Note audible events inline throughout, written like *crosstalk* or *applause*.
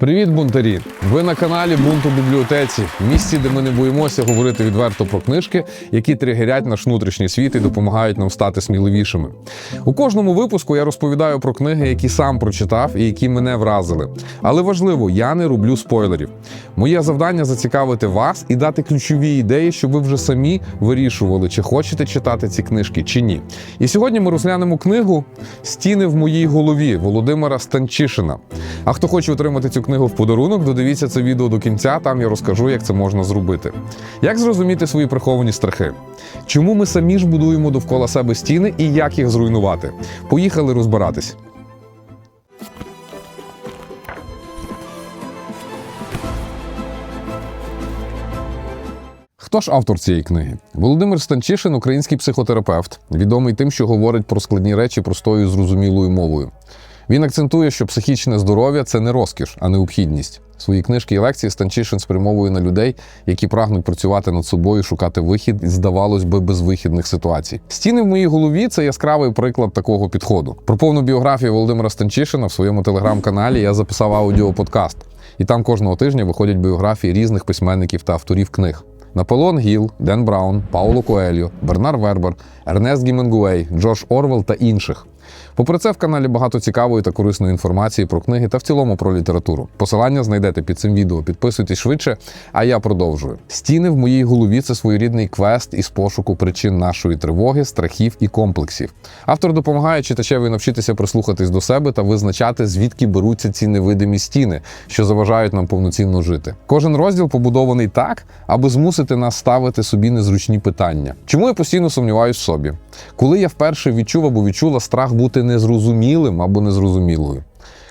Привіт, бунтарі! Ви на каналі Бунт у бібліотеці, місці, де ми не боїмося говорити відверто про книжки, які тригерять наш внутрішній світ і допомагають нам стати сміливішими. У кожному випуску я розповідаю про книги, які сам прочитав і які мене вразили. Але важливо, я не роблю спойлерів. Моє завдання зацікавити вас і дати ключові ідеї, щоб ви вже самі вирішували, чи хочете читати ці книжки, чи ні. І сьогодні ми розглянемо книгу Стіни в моїй голові Володимира Станчишина. А хто хоче отримати цю книгу в подарунок, додивіться це відео до кінця. Там я розкажу, як це можна зробити. Як зрозуміти свої приховані страхи? Чому ми самі ж будуємо довкола себе стіни і як їх зруйнувати? Поїхали розбиратись. Хто ж автор цієї книги? Володимир Станчишин, український психотерапевт, відомий тим, що говорить про складні речі простою зрозумілою мовою. Він акцентує, що психічне здоров'я це не розкіш, а необхідність. Свої книжки і лекції Станчишин спрямовує на людей, які прагнуть працювати над собою, шукати вихід із, здавалось би, безвихідних ситуацій. Стіни в моїй голові це яскравий приклад такого підходу. Про повну біографію Володимира Станчишина в своєму телеграм-каналі я записав аудіоподкаст, і там кожного тижня виходять біографії різних письменників та авторів книг. Наполеон Гіл, Ден Браун, Пауло Коельо, Бернар Вербер, Ернест Гіменгуей, Джош Орвел та інших. Попри це, в каналі багато цікавої та корисної інформації про книги та в цілому про літературу. Посилання знайдете під цим відео. Підписуйтесь швидше, а я продовжую. Стіни в моїй голові це своєрідний квест із пошуку причин нашої тривоги, страхів і комплексів. Автор допомагає читачеві навчитися прислухатись до себе та визначати, звідки беруться ці невидимі стіни, що заважають нам повноцінно жити. Кожен розділ побудований так, аби змусити нас ставити собі незручні питання. Чому я постійно сумніваюсь в собі? Коли я вперше відчув або відчула страх бути незрозумілим або незрозумілою.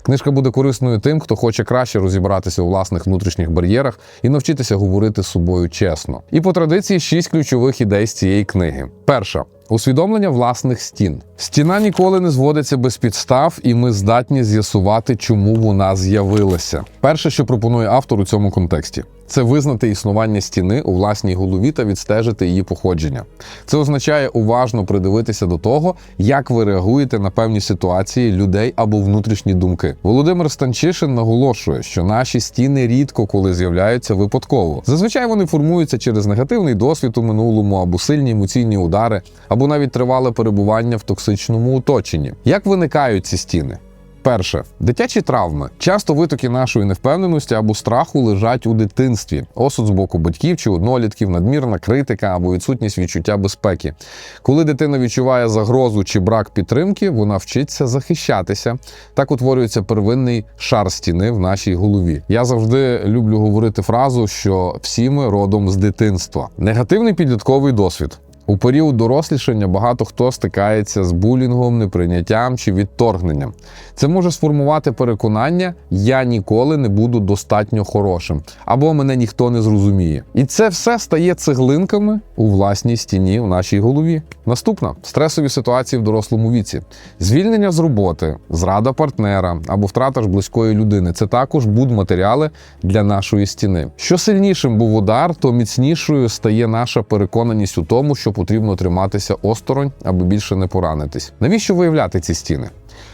Книжка буде корисною тим, хто хоче краще розібратися у власних внутрішніх бар'єрах і навчитися говорити з собою чесно. І по традиції шість ключових ідей з цієї книги. Перша. Усвідомлення власних стін. Стіна ніколи не зводиться без підстав, і ми здатні з'ясувати, чому вона з'явилася. Перше, що пропонує автор у цьому контексті, це визнати існування стіни у власній голові та відстежити її походження. Це означає уважно придивитися до того, як ви реагуєте на певні ситуації людей або внутрішні думки. Володимир Станчишин наголошує, що наші стіни рідко коли з'являються випадково. Зазвичай вони формуються через негативний досвід у минулому або сильні емоційні удари, або навіть тривале перебування в токсичному оточенні. Як виникають ці стіни? Перше, дитячі травми. Часто витоки нашої невпевненості або страху лежать у дитинстві, осуд з боку батьків чи однолітків, надмірна критика або відсутність відчуття безпеки. Коли дитина відчуває загрозу чи брак підтримки, вона вчиться захищатися. Так утворюється первинний шар стіни в нашій голові. Я завжди люблю говорити фразу, що всі ми родом з дитинства. Негативний підлітковий досвід. У період дорослішання багато хто стикається з булінгом, неприйняттям чи відторгненням. Це може сформувати переконання Я ніколи не буду достатньо хорошим або мене ніхто не зрозуміє. І це все стає цеглинками у власній стіні в нашій голові. Наступна стресові ситуації в дорослому віці: звільнення з роботи, зрада партнера або втрата ж близької людини. Це також будматеріали для нашої стіни. Що сильнішим був удар, то міцнішою стає наша переконаність у тому, що потрібно триматися осторонь, аби більше не поранитись. Навіщо виявляти ці стіни?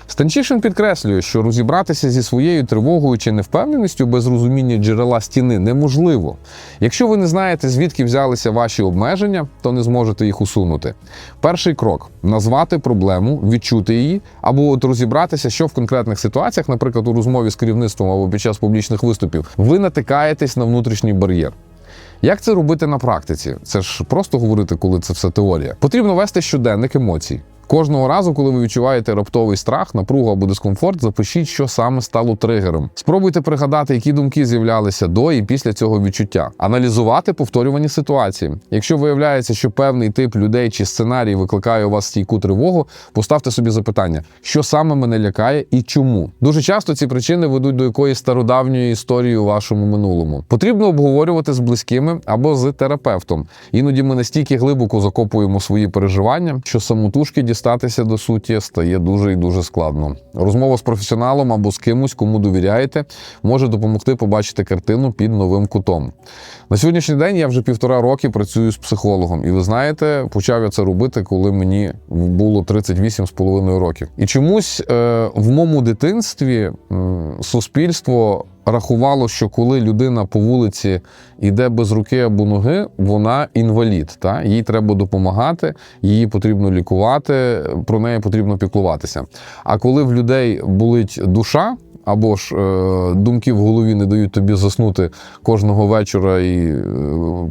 Станчишин підкреслює, що розібратися зі своєю тривогою чи невпевненістю без розуміння джерела стіни неможливо. Якщо ви не знаєте, звідки взялися ваші обмеження, то не зможете їх усунути. Перший крок назвати проблему, відчути її, або от розібратися, що в конкретних ситуаціях, наприклад, у розмові з керівництвом або під час публічних виступів, ви натикаєтесь на внутрішній бар'єр. Як це робити на практиці? Це ж просто говорити, коли це все теорія. Потрібно вести щоденник емоцій. Кожного разу, коли ви відчуваєте раптовий страх, напругу або дискомфорт, запишіть, що саме стало тригером. Спробуйте пригадати, які думки з'являлися до і після цього відчуття, аналізувати повторювані ситуації. Якщо виявляється, що певний тип людей чи сценарій викликає у вас стійку тривогу, поставте собі запитання, що саме мене лякає і чому. Дуже часто ці причини ведуть до якоїсь стародавньої історії у вашому минулому. Потрібно обговорювати з близькими або з терапевтом. Іноді ми настільки глибоко закопуємо свої переживання, що самотужки дістатися до суті стає дуже і дуже складно. Розмова з професіоналом або з кимось, кому довіряєте, може допомогти побачити картину під новим кутом. На сьогоднішній день я вже півтора роки працюю з психологом, і ви знаєте, почав я це робити, коли мені було 38,5 років. І чомусь е, в моєму дитинстві суспільство рахувало, що коли людина по вулиці йде без руки або ноги, вона інвалід. Та? Їй треба допомагати, її потрібно лікувати, про неї потрібно піклуватися. А коли в людей болить душа, або ж е, думки в голові не дають тобі заснути кожного вечора, і е,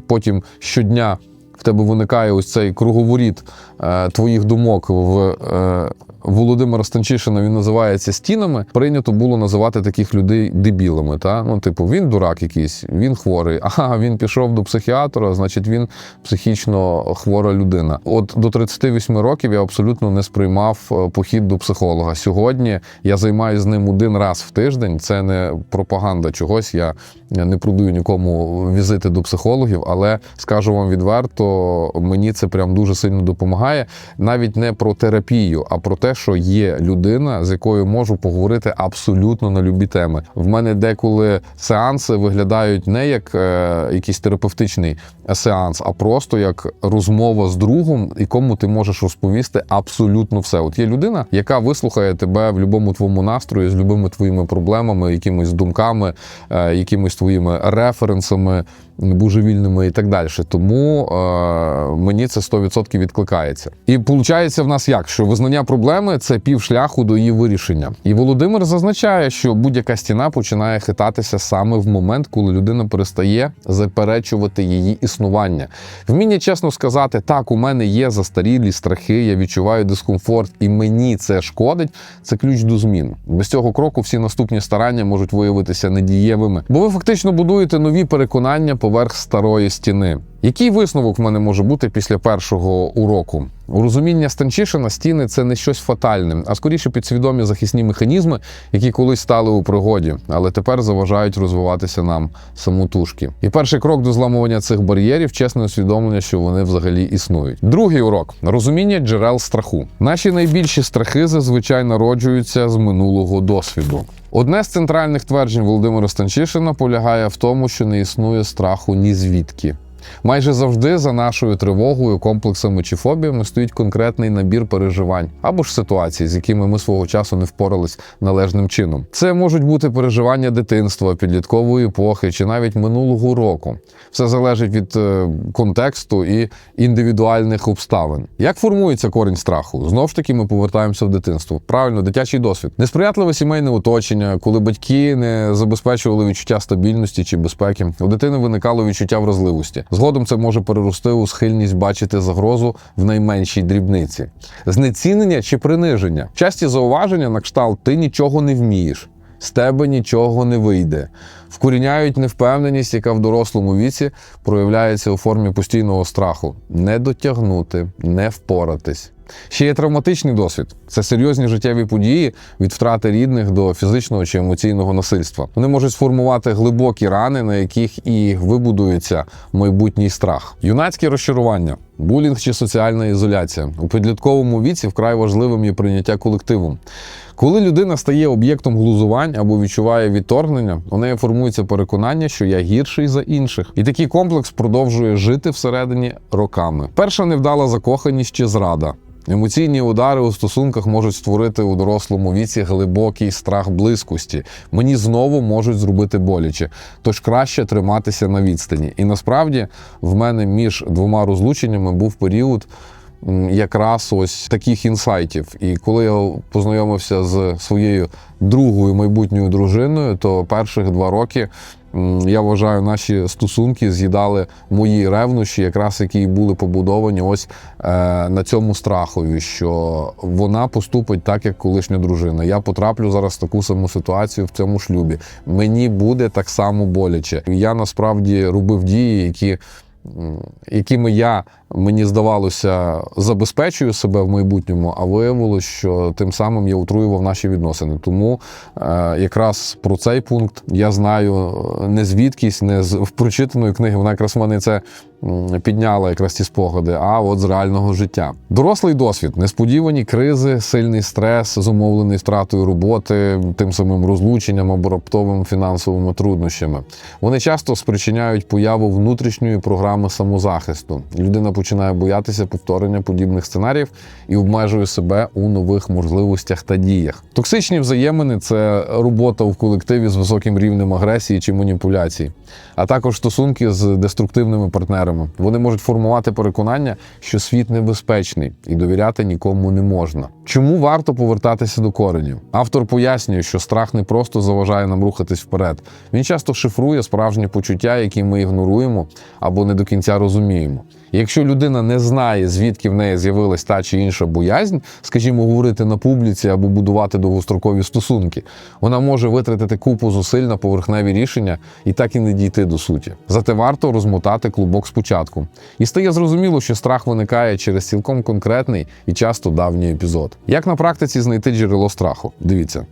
потім щодня в тебе виникає ось цей круговоріт е, твоїх думок в. Володимира Станчишина він називається стінами. Прийнято було називати таких людей дебілами. Та? Ну, типу, він дурак якийсь, він хворий. *laughs* Ага, він пішов до психіатра, значить він психічно хвора людина. От до 38 років я абсолютно не сприймав е, похід до психолога. Сьогодні я займаюся ним один раз в тиждень. Це не пропаганда чогось. Я не продаю нікому візити до психологів, але скажу вам відверто, мені це прям дуже сильно допомагає. Навіть не про терапію, а про те, що є людина, з якою можу поговорити абсолютно на любі теми. В мене деколи сеанси виглядають не як е, якийсь терапевтичний сеанс, а просто як розмова з другом, якому ти можеш розповісти абсолютно все. От є людина, яка вислухає тебе в будь-якому твоєму настрої, з любими твоїми проблемами, якимись думками, е, якимись твоїми референсами божевільними і так далі. Тому е, мені це 100% відкликається. І виходить в нас як, що визнання проблеми це пів шляху до її вирішення. І Володимир зазначає, що будь-яка стіна починає хитатися саме в момент, коли людина перестає заперечувати її існування. Вміння чесно сказати, так, у мене є застарілі страхи, я відчуваю дискомфорт, і мені це шкодить. Це ключ до змін. Без цього кроку всі наступні старання можуть виявитися недієвими, бо ви фактично будуєте нові переконання поверх старої стіни. Який висновок в мене може бути після першого уроку? У розуміння Станчишина стіни це не щось фатальне, а скоріше підсвідомі захисні механізми, які колись стали у пригоді, але тепер заважають розвиватися нам самотужки. І перший крок до зламування цих бар'єрів чесне усвідомлення, що вони взагалі існують. Другий урок розуміння джерел страху. Наші найбільші страхи зазвичай народжуються з минулого досвіду. Одне з центральних тверджень Володимира Станчишина полягає в тому, що не існує страху ні звідки. Майже завжди за нашою тривогою, комплексами чи фобіями стоїть конкретний набір переживань або ж ситуацій, з якими ми свого часу не впорались належним чином. Це можуть бути переживання дитинства, підліткової епохи чи навіть минулого року. Все залежить від е, контексту і індивідуальних обставин. Як формується корінь страху? Знову ж таки, ми повертаємося в дитинство. Правильно, дитячий досвід, несприятливе сімейне оточення, коли батьки не забезпечували відчуття стабільності чи безпеки. У дитини виникало відчуття вразливості. Згодом це може перерости у схильність бачити загрозу в найменшій дрібниці, знецінення чи приниження. Часті зауваження на кшталт ти нічого не вмієш. З тебе нічого не вийде. Вкоріняють невпевненість, яка в дорослому віці проявляється у формі постійного страху: не дотягнути, не впоратись. Ще є травматичний досвід. Це серйозні життєві події від втрати рідних до фізичного чи емоційного насильства. Вони можуть сформувати глибокі рани, на яких і вибудується майбутній страх. Юнацькі розчарування, булінг чи соціальна ізоляція у підлітковому віці вкрай важливим є прийняття колективом. Коли людина стає об'єктом глузувань або відчуває відторгнення, у неї формується переконання, що я гірший за інших, і такий комплекс продовжує жити всередині роками. Перша невдала закоханість чи зрада. Емоційні удари у стосунках можуть створити у дорослому віці глибокий страх близькості. Мені знову можуть зробити боляче, тож краще триматися на відстані. І насправді в мене між двома розлученнями був період. Якраз ось таких інсайтів. І коли я познайомився з своєю другою майбутньою дружиною, то перших два роки я вважаю, наші стосунки з'їдали мої ревнощі, якраз які були побудовані ось е, на цьому страхові, що вона поступить так, як колишня дружина. Я потраплю зараз в таку саму ситуацію в цьому шлюбі. Мені буде так само боляче. Я насправді робив дії, які. Якими я мені здавалося забезпечую себе в майбутньому, а виявилось, що тим самим я утруював наші відносини. Тому е, якраз про цей пункт я знаю е, не звідкись, не з прочитаної книги. Вона якраз в мене це підняла якраз ці спогади, а от з реального життя. Дорослий досвід, несподівані кризи, сильний стрес, зумовлений втратою роботи, тим самим розлученням або раптовими фінансовими труднощами. Вони часто спричиняють появу внутрішньої програми самозахисту. Людина починає боятися повторення подібних сценаріїв і обмежує себе у нових можливостях та діях. Токсичні взаємини це робота в колективі з високим рівнем агресії чи маніпуляції, а також стосунки з деструктивними партнерами. Вони можуть формувати переконання, що світ небезпечний і довіряти нікому не можна. Чому варто повертатися до коренів? Автор пояснює, що страх не просто заважає нам рухатись вперед. Він часто шифрує справжні почуття, які ми ігноруємо або не до кінця розуміємо. Якщо людина не знає, звідки в неї з'явилась та чи інша боязнь, скажімо, говорити на публіці або будувати довгострокові стосунки, вона може витратити купу зусиль на поверхневі рішення і так і не дійти до суті. Зате варто розмотати клубок спочатку. І стає зрозуміло, що страх виникає через цілком конкретний і часто давній епізод. Як на практиці знайти джерело страху? Дивіться.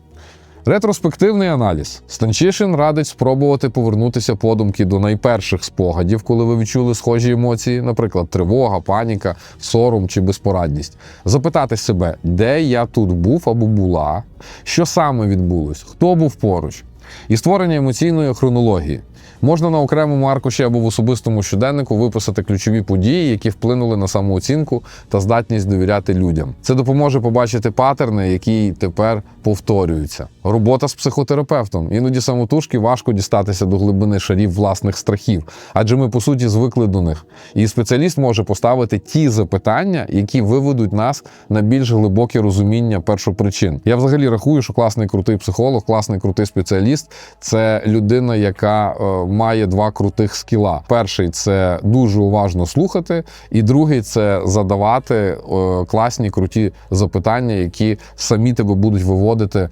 Ретроспективний аналіз. Станчишин радить спробувати повернутися подумки до найперших спогадів, коли ви відчули схожі емоції, наприклад, тривога, паніка, сором чи безпорадність. Запитати себе, де я тут був або була, що саме відбулось, хто був поруч, і створення емоційної хронології. Можна на окремому аркуші або в особистому щоденнику виписати ключові події, які вплинули на самооцінку та здатність довіряти людям. Це допоможе побачити патерни, які тепер повторюються. Робота з психотерапевтом. Іноді самотужки важко дістатися до глибини шарів власних страхів, адже ми по суті звикли до них. І спеціаліст може поставити ті запитання, які виведуть нас на більш глибоке розуміння першопричин. Я взагалі рахую, що класний крутий психолог, класний крутий спеціаліст це людина, яка е, має два крутих скіла. Перший це дуже уважно слухати, і другий це задавати е, класні круті запитання, які самі тебе будуть виводити е,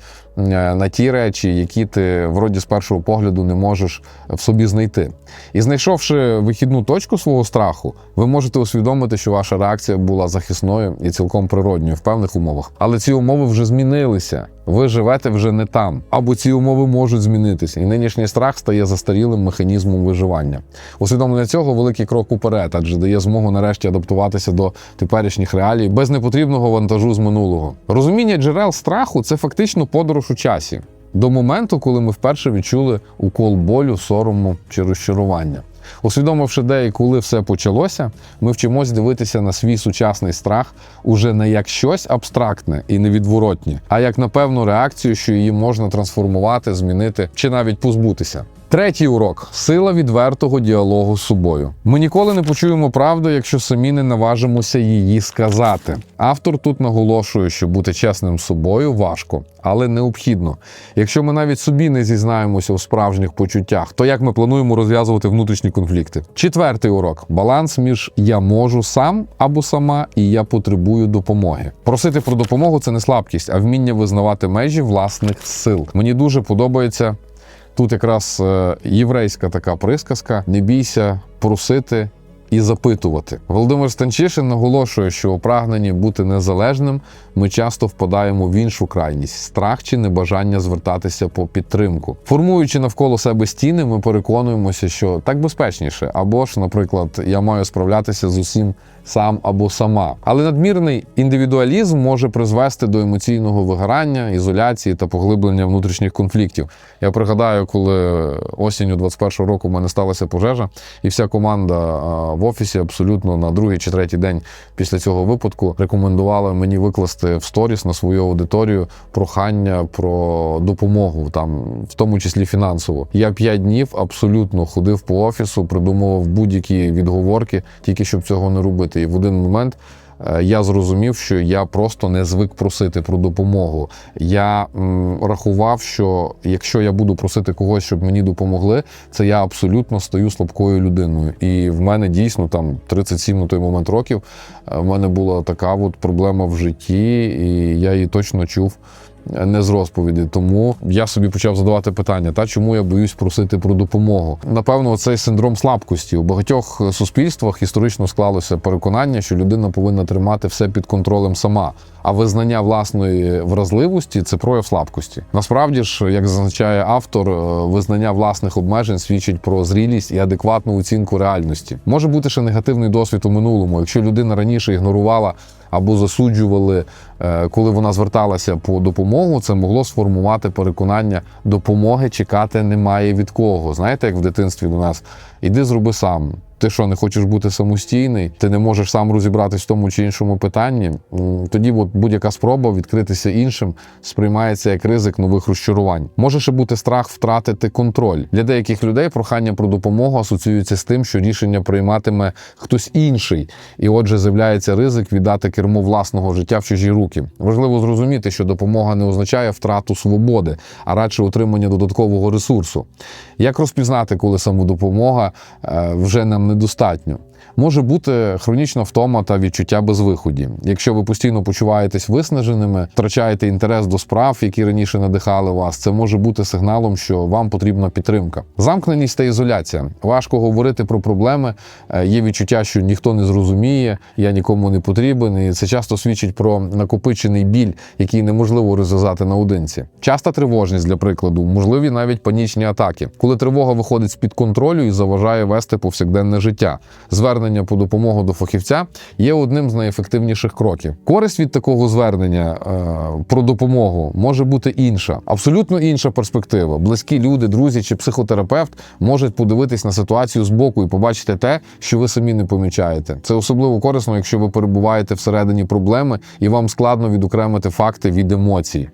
на ті речі, які ти вроді з першого погляду не можеш в собі знайти. І знайшовши вихідну точку свого страху, ви можете усвідомити, що ваша реакція була захисною і цілком природньою в певних умовах. Але ці умови вже змінилися. Ви живете вже не там, або ці умови можуть змінитися, і нинішній страх стає застарілим механізмом виживання. Усвідомлення цього великий крок уперед, адже дає змогу нарешті адаптуватися до теперішніх реалій без непотрібного вантажу з минулого. Розуміння джерел страху це фактично подорож у часі. До моменту, коли ми вперше відчули укол болю, сорому чи розчарування. Усвідомивши, де і коли все почалося, ми вчимось дивитися на свій сучасний страх уже не як щось абстрактне і невідворотнє, а як на певну реакцію, що її можна трансформувати, змінити чи навіть позбутися. Третій урок сила відвертого діалогу з собою. Ми ніколи не почуємо правду, якщо самі не наважимося її сказати. Автор тут наголошує, що бути чесним з собою важко, але необхідно. Якщо ми навіть собі не зізнаємося у справжніх почуттях, то як ми плануємо розв'язувати внутрішні конфлікти? Четвертий урок баланс між я можу сам або сама, і я потребую допомоги. Просити про допомогу це не слабкість, а вміння визнавати межі власних сил. Мені дуже подобається. Тут якраз е, єврейська така присказка: не бійся просити і запитувати. Володимир Станчишин наголошує, що у прагненні бути незалежним ми часто впадаємо в іншу крайність страх чи небажання звертатися по підтримку. Формуючи навколо себе стіни, ми переконуємося, що так безпечніше, або ж, наприклад, я маю справлятися з усім сам або сама. Але надмірний індивідуалізм може призвести до емоційного вигорання, ізоляції та поглиблення внутрішніх конфліктів. Я пригадаю, коли осінню 21-го року в мене сталася пожежа, і вся команда в офісі абсолютно на другий чи третій день після цього випадку рекомендувала мені викласти в сторіс на свою аудиторію прохання про допомогу, там в тому числі фінансово. Я п'ять днів абсолютно ходив по офісу, придумував будь-які відговорки, тільки щоб цього не робити. І в один момент е, я зрозумів, що я просто не звик просити про допомогу. Я м, рахував, що якщо я буду просити когось, щоб мені допомогли, це я абсолютно стаю слабкою людиною. І в мене дійсно там 37 на той момент років. е, В мене була така от проблема в житті, і я її точно чув. Не з розповіді, тому я собі почав задавати питання: та чому я боюсь просити про допомогу? Напевно, цей синдром слабкості у багатьох суспільствах історично склалося переконання, що людина повинна тримати все під контролем сама. А визнання власної вразливості це прояв слабкості. Насправді ж, як зазначає автор, е, визнання власних обмежень свідчить про зрілість і адекватну оцінку реальності. Може бути ще негативний досвід у минулому, якщо людина раніше ігнорувала або засуджували, е, коли вона зверталася по допомогу, це могло сформувати переконання допомоги чекати немає від кого. Знаєте, як в дитинстві до нас іди зроби сам. Ти що, не хочеш бути самостійний? Ти не можеш сам розібратись в тому чи іншому питанні? Тоді от будь-яка спроба відкритися іншим сприймається як ризик нових розчарувань. Може ще бути страх втратити контроль. Для деяких людей прохання про допомогу асоціюється з тим, що рішення прийматиме хтось інший, і отже, з'являється ризик віддати кермо власного життя в чужі руки. Важливо зрозуміти, що допомога не означає втрату свободи, а радше отримання додаткового ресурсу. Як розпізнати, коли самодопомога е, вже нам недостатньо? Може бути хронічна втома та відчуття безвиході. Якщо ви постійно почуваєтесь виснаженими, втрачаєте інтерес до справ, які раніше надихали вас, це може бути сигналом, що вам потрібна підтримка. Замкненість та ізоляція. Важко говорити про проблеми. е, Є відчуття, що ніхто не зрозуміє, я нікому не потрібен, і це часто свідчить про накопичений біль, який неможливо розв'язати наодинці. Часта тривожність, для прикладу, можливі навіть панічні атаки, коли тривога виходить з під контролю і заважає вести повсякденне життя. Звернення по допомогу до фахівця є одним з найефективніших кроків. Користь від такого звернення е, про допомогу може бути інша, абсолютно інша перспектива. Близькі люди, друзі чи психотерапевт можуть подивитись на ситуацію збоку і побачити те, що ви самі не помічаєте. Це особливо корисно, якщо ви перебуваєте всередині проблеми і вам складно відокремити факти від емоцій.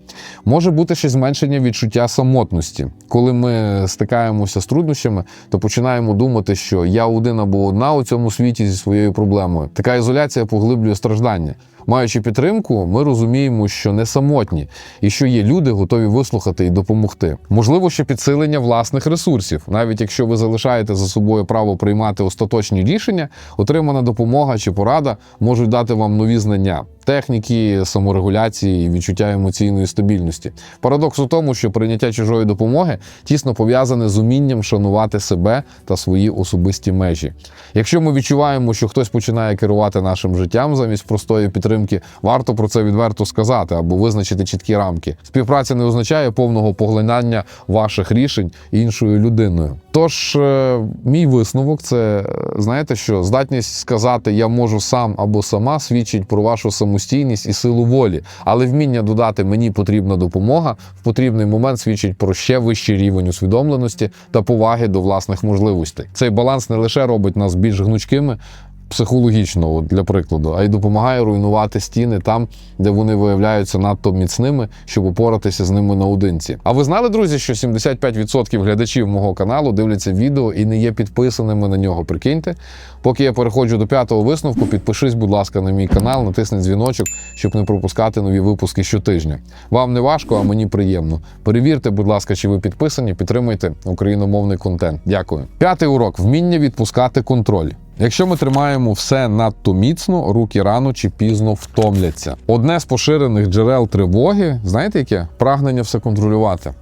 Може бути ще зменшення відчуття самотності. Коли ми стикаємося з труднощами, то починаємо думати, що я один або одна у цьому світі зі своєю проблемою. Така ізоляція поглиблює страждання. Маючи підтримку, ми розуміємо, що не самотні і що є люди, готові вислухати і допомогти. Можливо, ще підсилення власних ресурсів. Навіть якщо ви залишаєте за собою право приймати остаточні рішення, отримана допомога чи порада можуть дати вам нові знання. Техніки, саморегуляції і відчуття емоційної стабільності. Парадокс у тому, що прийняття чужої допомоги тісно пов'язане з умінням шанувати себе та свої особисті межі. Якщо ми відчуваємо, що хтось починає керувати нашим життям замість простої підтримки, варто про це відверто сказати або визначити чіткі рамки. Співпраця не означає повного поглинання ваших рішень іншою людиною. Тож, е, мій висновок це е, знаєте, що здатність сказати я можу сам або сама свідчить про вашу самостійність і силу волі, але вміння додати мені потрібна допомога в потрібний момент свідчить про ще вищий рівень усвідомленості та поваги до власних можливостей. Цей баланс не лише робить нас більш гнучкими. Психологічно, для прикладу, а й допомагає руйнувати стіни там, де вони виявляються надто міцними, щоб упоратися з ними наодинці. А ви знали, друзі, що 75% глядачів мого каналу дивляться відео і не є підписаними на нього. Прикиньте, поки я переходжу до п'ятого висновку, підпишись, будь ласка, на мій канал, натисни дзвіночок, щоб не пропускати нові випуски щотижня. Вам не важко, а мені приємно. Перевірте, будь ласка, чи ви підписані, підтримуйте україномовний контент. Дякую. П'ятий урок вміння відпускати контроль. Якщо ми тримаємо все надто міцно, руки рано чи пізно втомляться. Одне з поширених джерел тривоги, знаєте яке? Прагнення все контролювати.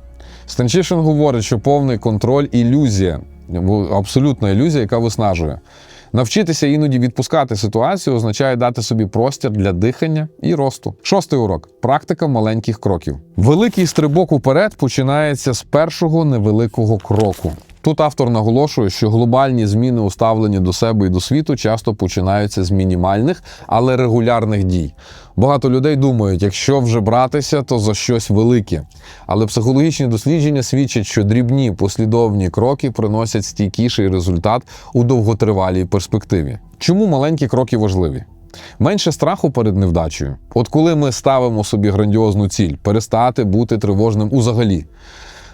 Станчишин говорить, що повний контроль ілюзія, абсолютна ілюзія, яка виснажує. Навчитися іноді відпускати ситуацію означає дати собі простір для дихання і росту. Шостий урок практика маленьких кроків. Великий стрибок уперед починається з першого невеликого кроку. Тут автор наголошує, що глобальні зміни у ставленні до себе і до світу часто починаються з мінімальних, але регулярних дій. Багато людей думають, якщо вже братися, то за щось велике. Але психологічні дослідження свідчать, що дрібні послідовні кроки приносять стійкіший результат у довготривалій перспективі. Чому маленькі кроки важливі? Менше страху перед невдачею. От коли ми ставимо собі грандіозну ціль перестати бути тривожним узагалі.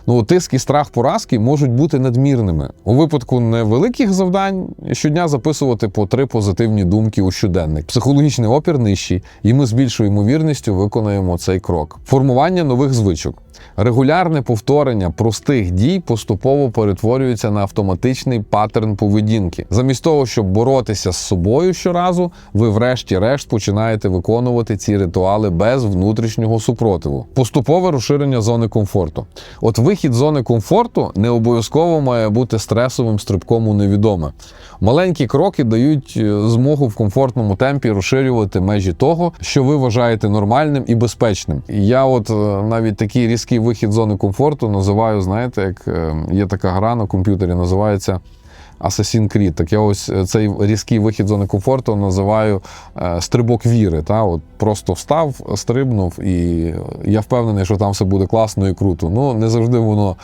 Ну, тиск і страх поразки можуть бути надмірними. У випадку невеликих завдань щодня записувати по три позитивні думки у щоденник. Психологічний опір нижчий, і ми з більшою ймовірністю виконаємо цей крок. Формування нових звичок. Регулярне повторення простих дій поступово перетворюється на автоматичний паттерн поведінки. Замість того, щоб боротися з собою щоразу, ви врешті-решт починаєте виконувати ці ритуали без внутрішнього супротиву. Поступове розширення зони комфорту. От вихід зони комфорту не обов'язково має бути стресовим стрибком у невідоме. Маленькі кроки дають е, змогу в комфортному темпі розширювати межі того, що ви вважаєте нормальним і безпечним. Я, от е, навіть такий різкий вихід зони комфорту називаю, знаєте, як е, є така гра на комп'ютері, називається. Assassin's Creed. Так я ось е, цей різкий вихід зони комфорту називаю е, стрибок віри. Та? От просто встав, стрибнув, і я впевнений, що там все буде класно і круто. Ну, не завжди воно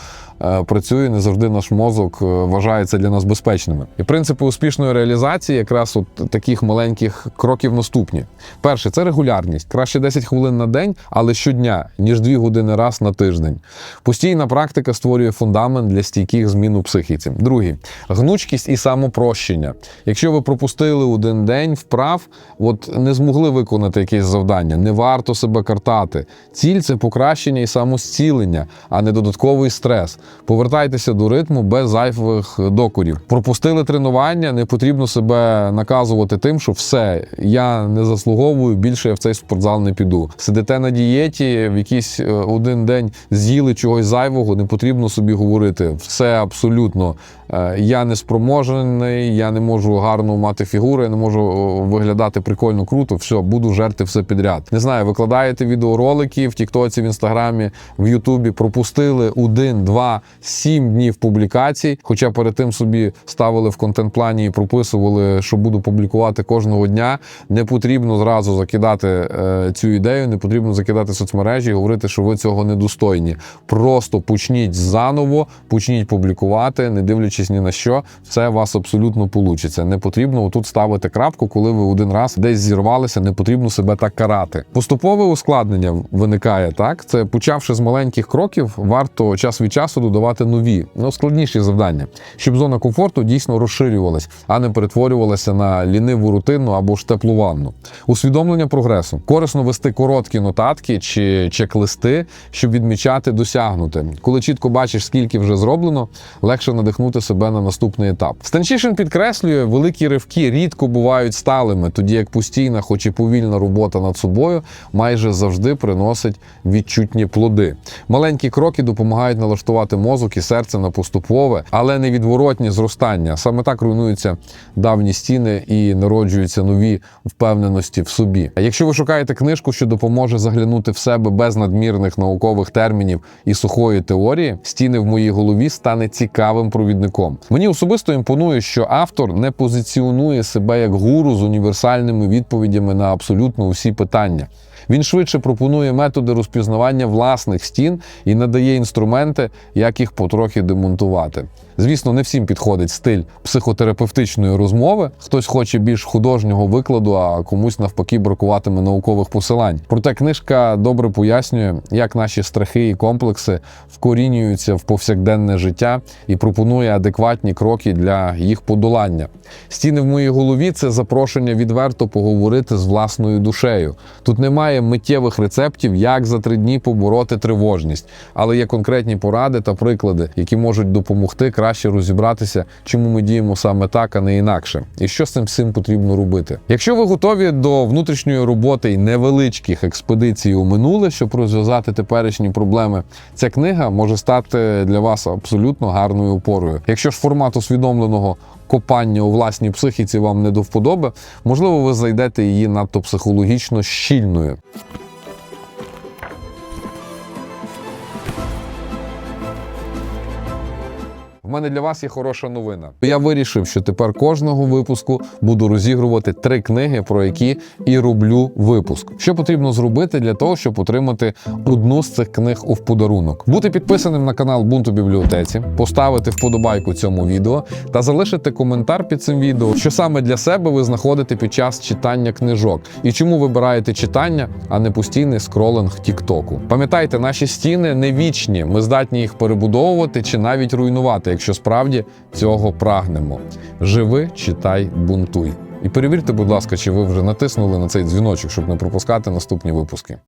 працює, не завжди наш мозок е, вважається для нас безпечними. І принципи успішної реалізації якраз от таких маленьких кроків наступні. Перше це регулярність. Краще 10 хвилин на день, але щодня, ніж 2 години раз на тиждень. Постійна практика створює фундамент для стійких змін у психіці. Другий гнучкість і самопрощення. Якщо ви пропустили один день вправ, от не змогли виконати якесь завдання, не варто себе картати. Ціль це покращення і самозцілення, а не додатковий стрес. Повертайтеся до ритму без зайвих докорів. Пропустили тренування, не потрібно себе наказувати тим, що все, я не заслуговую, більше я в цей спортзал не піду. Сидите на дієті, в якийсь е, один день з'їли чогось зайвого, не потрібно собі говорити. Все абсолютно. Е, Я не спроможений, я не можу гарно мати фігуру, я не можу виглядати прикольно круто. Все, буду жерти все підряд. Не знаю, викладаєте відеоролики в Тіктоці, в Інстаграмі, в Ютубі. Пропустили один, два, сім днів публікацій. Хоча перед тим собі ставили в контент-плані і прописували, що буду публікувати кожного дня. Не потрібно зразу закидати е, цю ідею, не потрібно закидати соцмережі і говорити, що ви цього недостойні. Просто почніть заново, почніть публікувати, не дивлячись ні на що, у вас абсолютно получиться. Не потрібно отут ставити крапку, коли ви один раз десь зірвалися, не потрібно себе так карати. Поступове ускладнення виникає так. Це почавши з маленьких кроків, варто час від часу додавати нові, ну складніші завдання, щоб зона комфорту дійсно розширювалась, а не перетворювалася на ліниву рутинну або ж теплу ванну. Усвідомлення прогресу. Корисно вести короткі нотатки чи чек-листи, щоб відмічати досягнуте. Коли чітко бачиш, скільки вже зроблено, легше надихнути себе на наступний етап. Станчишин підкреслює, великі ривки рідко бувають сталими, тоді як постійна, хоч і повільна робота над собою, майже завжди приносить відчутні плоди. Маленькі кроки допомагають налаштувати мозок і серце на поступове, але невідворотні зростання. Саме так руйнуються давні стіни і народжуються нові впевненості в собі. Якщо ви шукаєте книжку, що допоможе заглянути в себе без надмірних наукових термінів і сухої теорії, стіни в моїй голові стане цікавим провідником. Мені особисто імпонує, що автор не позиціонує себе як гуру з універсальними відповідями на абсолютно усі питання. Він швидше пропонує методи розпізнавання власних стін і надає інструменти, як їх потрохи демонтувати. Звісно, не всім підходить стиль психотерапевтичної розмови. Хтось хоче більш художнього викладу, а комусь навпаки бракуватиме наукових посилань. Проте книжка добре пояснює, як наші страхи і комплекси вкорінюються в повсякденне життя і пропонує адекватні кроки для їх подолання. Стіни в моїй голові це запрошення відверто поговорити з власною душею. Тут немає миттєвих рецептів, як за три дні побороти тривожність, але є конкретні поради та приклади, які можуть допомогти краще розібратися, чому ми діємо саме так, а не інакше, і що з цим всім потрібно робити. Якщо ви готові до внутрішньої роботи і невеличких експедицій у минуле, щоб розв'язати теперішні проблеми, ця книга може стати для вас абсолютно гарною опорою. Якщо ж формат усвідомленого копання у власній психіці вам не до вподоби, можливо, ви знайдете її надто психологічно щільною. В мене для вас є хороша новина. Я вирішив, що тепер кожного випуску буду розігрувати три книги, про які і роблю випуск. Що потрібно зробити для того, щоб отримати одну з цих книг у подарунок? Бути підписаним на канал Бунту бібліотеці, поставити вподобайку цьому відео та залишити коментар під цим відео, що саме для себе ви знаходите під час читання книжок і чому вибираєте читання, а не постійний скролинг Тіктоку. Пам'ятайте, наші стіни не вічні. Ми здатні їх перебудовувати чи навіть руйнувати, якщо справді цього прагнемо. Живи, читай, бунтуй. І перевірте, будь ласка, чи ви вже натиснули на цей дзвіночок, щоб не пропускати наступні випуски.